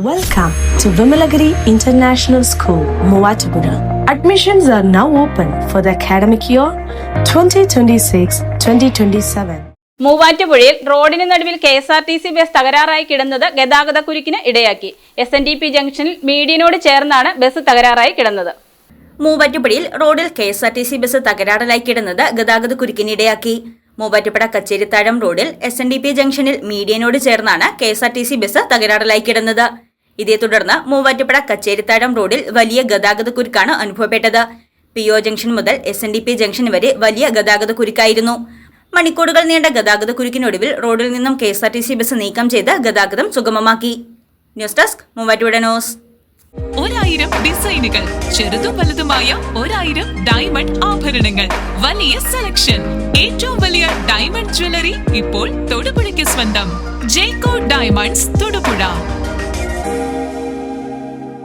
Welcome to Vimalagiri International School, Muatupura. Admissions are now open for the academic year 2026-2027. മൂവാറ്റുപുഴയിൽ റോഡിന് നടുവിൽ K S R T C bus തകരാറായി കിടന്നത് ഗതാഗത കുരുക്കിന് ഇടയാക്കി S N D P ജംഗ്ഷനിൽ മീഡിയനോട് ചേർന്നാണ് ബസ് തകരാറായി കിടന്നത് മൂവാറ്റുപുഴയിൽ റോഡിൽ K S R T C bus തകരാറിലായി കിടന്നത് ഗതാഗത കുരുക്കിനിടയാക്കി മൂവാറ്റുപുഴ കച്ചേരിത്താഴം റോഡിൽ എസ് എൻ ഡി പി ജംഗ്ഷനിൽ മീഡിയനോട് ചേർന്നാണ് K S R T C bus തകരാറിലായി കിടന്നത് ഇതേ തുടർന്ന് മൂവാറ്റുപുഴ കച്ചേരിത്താഴം റോഡിൽ വലിയ ഗതാഗത കുരുക്കാണ് അനുഭവപ്പെട്ടത്. പി ഒ ജംഗ്ഷൻ മുതൽ S N D P junction വരെ വലിയ ഗതാഗത കുരുക്കായിരുന്നു. മണിക്കൂറുകൾ നീണ്ട ഗതാഗത കുരുക്കിനൊടുവിൽ റോഡിൽ നിന്നും K S R T C bus നീക്കം ചെയ്ത് ഗതാഗതം സുഗമമാക്കി. News desk Muvattupuzha news. ഒരായിരം ഡിസൈനുകൾ ചെറുതും വലുതുമായ ഒരായിരം ഡയമണ്ട് ആഭരണങ്ങൾ വലിയ സെലക്ഷൻ. ഏറ്റവും വലിയ ഡയമണ്ട് ജ്വല്ലറി ഇപ്പോൾ തൊടുപുഴയ്ക്ക് സ്വന്തം. ജേക്കോ ഡയമണ്ട്സ് തൊടുപുഴ.